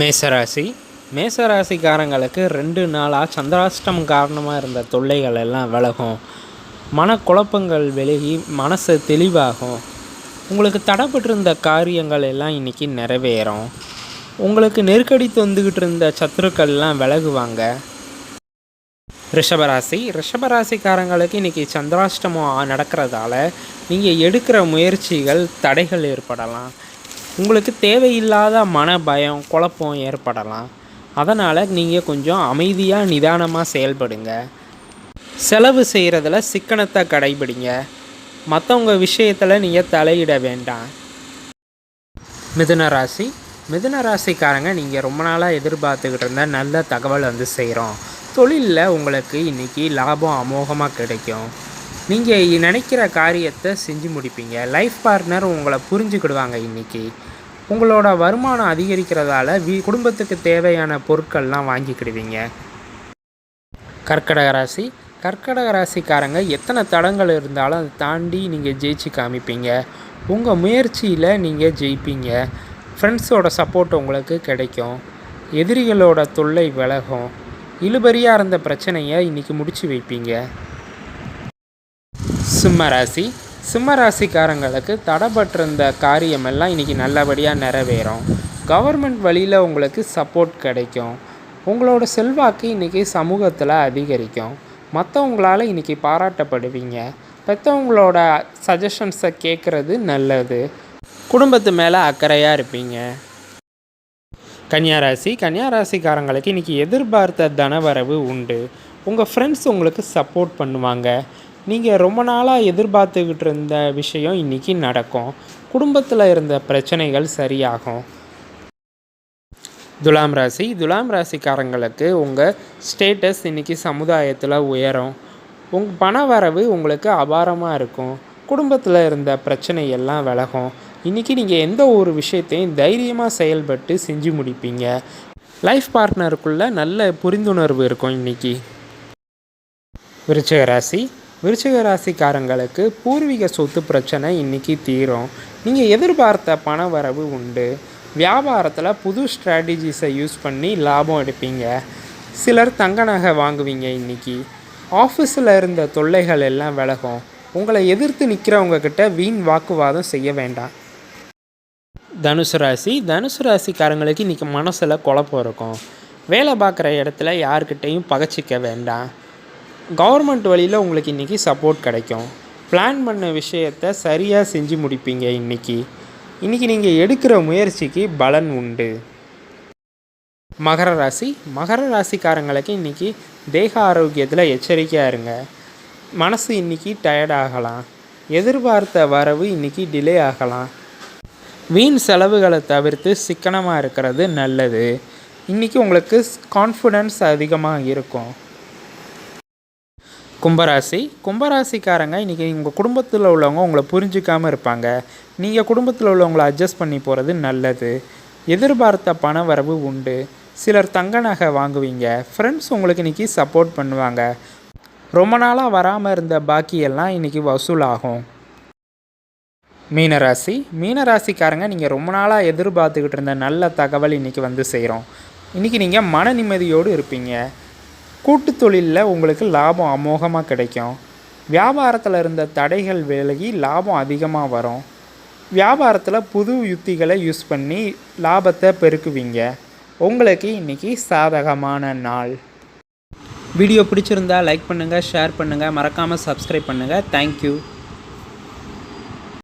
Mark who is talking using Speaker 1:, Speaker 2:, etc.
Speaker 1: மேசராசி. மேசராசிக்காரங்களுக்கு ரெண்டு நாளாக சந்திராஷ்டமம் காரணமாக இருந்த தொல்லைகள் எல்லாம் விலகும். மனக்குழப்பங்கள் விலகி மனசு தெளிவாகும். உங்களுக்கு தடைப்பட்டிருந்த காரியங்கள் எல்லாம் இன்றைக்கி நிறைவேறும். உங்களுக்கு நெருக்கடி தொந்துக்கிட்டு இருந்த சத்துருக்கள்லாம் விலகுவாங்க. ரிஷபராசி. ரிஷபராசிக்காரங்களுக்கு இன்றைக்கி சந்திராஷ்டமம் நடக்கிறதால நீங்கள் எடுக்கிற முயற்சிகள் தடைகள் ஏற்படலாம். உங்களுக்கு தேவையில்லாத மன பயம் குழப்பம் ஏற்படலாம். அதனால் நீங்கள் கொஞ்சம் அமைதியாக நிதானமாக செயல்படுங்க. செலவு செய்கிறதுல சிக்கனத்தை கடைபிடிங்க. மற்றவங்க விஷயத்தில் நீங்கள் தலையிட வேண்டாம். மிதுன ராசி. மிதுன ராசிக்காரங்க நீங்கள் ரொம்ப நாளாக எதிர்பார்த்துக்கிட்டு இருந்த நல்ல தகவல் வந்து செய்கிறோம் தொழிலில் உங்களுக்கு இன்றைக்கி லாபம் அமோகமாக கிடைக்கும். நீங்கள் நினைக்கிற காரியத்தை செஞ்சு முடிப்பீங்க. லைஃப் பார்ட்னர் உங்களை புரிஞ்சுக்கிடுவாங்க இன்றைக்கி உங்களோட வருமானம் அதிகரிக்கிறதால வீ குடும்பத்துக்கு தேவையான பொருட்கள்லாம் வாங்கிக்கிடுவீங்க. கர்க்கடக ராசி. கர்க்கடக ராசிக்காரங்க எத்தனை தடங்கள் இருந்தாலும் அதை தாண்டி நீங்கள் ஜெயிச்சு காமிப்பீங்க. உங்கள் முயற்சியில் நீங்கள் ஜெயிப்பீங்க. ஃப்ரெண்ட்ஸோட சப்போர்ட் உங்களுக்கு கிடைக்கும். எதிரிகளோட தொல்லை விலகும். இழுபறியாக இருந்த பிரச்சனையை இன்றைக்கி முடிச்சு வைப்பீங்க. சிம்ம ராசி. சிம்ம ராசிக்காரங்களுக்கு தடைப்பட்டிருந்த காரியமெல்லாம் இன்றைக்கி நல்லபடியாக நிறைவேறும். கவர்மெண்ட் வழியில் உங்களுக்கு சப்போர்ட் கிடைக்கும். உங்களோட செல்வாக்கு இன்றைக்கி சமூகத்தில் அதிகரிக்கும். மற்றவங்களால் இன்றைக்கி பாராட்டப்படுவீங்க. பெற்றவங்களோட சஜஷன்ஸை கேட்குறது நல்லது. குடும்பத்து மேலே அக்கறையாக இருப்பீங்க. கன்னியாராசி கன்னியாராசிக்காரங்களுக்கு இன்றைக்கி எதிர்பார்த்த தனவரவு உண்டு. உங்கள் ஃப்ரெண்ட்ஸ் உங்களுக்கு சப்போர்ட் பண்ணுவாங்க. நீங்கள் ரொம்ப நாளாக எதிர்பார்த்துக்கிட்டு இருந்த விஷயம் இன்றைக்கி நடக்கும். குடும்பத்தில் இருந்த பிரச்சனைகள் சரியாகும். துலாம் ராசி துலாம் ராசிக்காரங்களுக்கு உங்கள் ஸ்டேட்டஸ் இன்றைக்கி சமுதாயத்தில் உயரும். உங் பண வரவு உங்களுக்கு அபாரமாக இருக்கும். குடும்பத்தில் இருந்த பிரச்சனை எல்லாம் விலகும். இன்றைக்கி நீங்கள் எந்த ஒரு விஷயத்தையும் தைரியமாக செயல்பட்டு செஞ்சு முடிப்பீங்க. லைஃப் பார்ட்னருக்குள்ளே நல்ல புரிந்துணர்வு இருக்கும் இன்றைக்கி விருச்சிக ராசி விருச்சிக ராசிக்காரங்களுக்கு பூர்வீக சொத்து பிரச்சனை இன்றைக்கி தீரும். நீங்கள் எதிர்பார்த்த பண வரவு உண்டு. வியாபாரத்தில் புது ஸ்ட்ராட்டஜிஸை யூஸ் பண்ணி லாபம் எடுப்பீங்க. சிலர் தங்க நகை வாங்குவீங்க இன்றைக்கி ஆஃபீஸில் இருந்த தொல்லைகள் எல்லாம் விலகும். உங்களை எதிர்த்து நிற்கிறவங்க கிட்ட வீண் வாக்குவாதம் செய்ய வேண்டாம். தனுசு ராசி தனுசு ராசிக்காரங்களுக்கு இன்றைக்கி மனசில் குழப்பம் இருக்கும். வேலை பார்க்குற இடத்துல யார்கிட்டையும் பகச்சிக்க வேண்டாம். கவர்மெண்ட் வழியில் உங்களுக்கு இன்றைக்கி சப்போர்ட் கிடைக்கும். பிளான் பண்ண விஷயத்தை சரியாக செஞ்சு முடிப்பீங்க இன்றைக்கி இன்றைக்கி நீங்கள் எடுக்கிற முயற்சிக்கு பலன் உண்டு. மகர ராசி. மகர ராசிக்காரங்களுக்கு இன்றைக்கி தேக ஆரோக்கியத்தில் எச்சரிக்கையாக இருங்க. மனசு இன்றைக்கி டயர்ட் ஆகலாம். எதிர்பார்த்த வரவு இன்றைக்கி டிலே ஆகலாம். வீண் செலவுகளை தவிர்த்து சிக்கனமாக இருக்கிறது நல்லது. இன்றைக்கி உங்களுக்கு கான்ஃபிடென்ஸ் அதிகமாக இருக்கும். கும்பராசி. கும்பராசிக்காரங்க இன்றைக்கி உங்கள் குடும்பத்தில் உள்ளவங்க உங்களை புரிஞ்சிக்காமல் இருப்பாங்க. நீங்கள் குடும்பத்தில் உள்ளவங்களை அட்ஜஸ்ட் பண்ணி போகிறது நல்லது. எதிர்பார்த்த பண வரவு உண்டு. சிலர் தங்க நகை வாங்குவீங்க. ஃப்ரெண்ட்ஸ் உங்களுக்கு இன்றைக்கி சப்போர்ட் பண்ணுவாங்க. ரொம்ப நாளாக வராமல் இருந்த பாக்கியெல்லாம் இன்றைக்கி வசூலாகும். மீனராசி. மீனராசிக்காரங்க நீங்கள் ரொம்ப நாளாக எதிர்பார்த்துக்கிட்டு இருந்த நல்ல தகவல் இன்றைக்கி வந்து செய்கிறோம் இன்றைக்கி நீங்கள் மன நிம்மதியோடு இருப்பீங்க. கூட்டு தொழிலில் உங்களுக்கு லாபம் அமோகமாக கிடைக்கும். வியாபாரத்தில் இருந்த தடைகள் விலகி லாபம் அதிகமாக வரும். வியாபாரத்தில் புது யுத்திகளை யூஸ் பண்ணி லாபத்தை பெருக்குவீங்க. உங்களுக்கு இன்றைக்கி சாதகமான நாள். வீடியோ பிடிச்சிருந்தா லைக் பண்ணுங்கள் ஷேர் பண்ணுங்கள் மறக்காமல் சப்ஸ்கிரைப் பண்ணுங்கள் தேங்க்யூ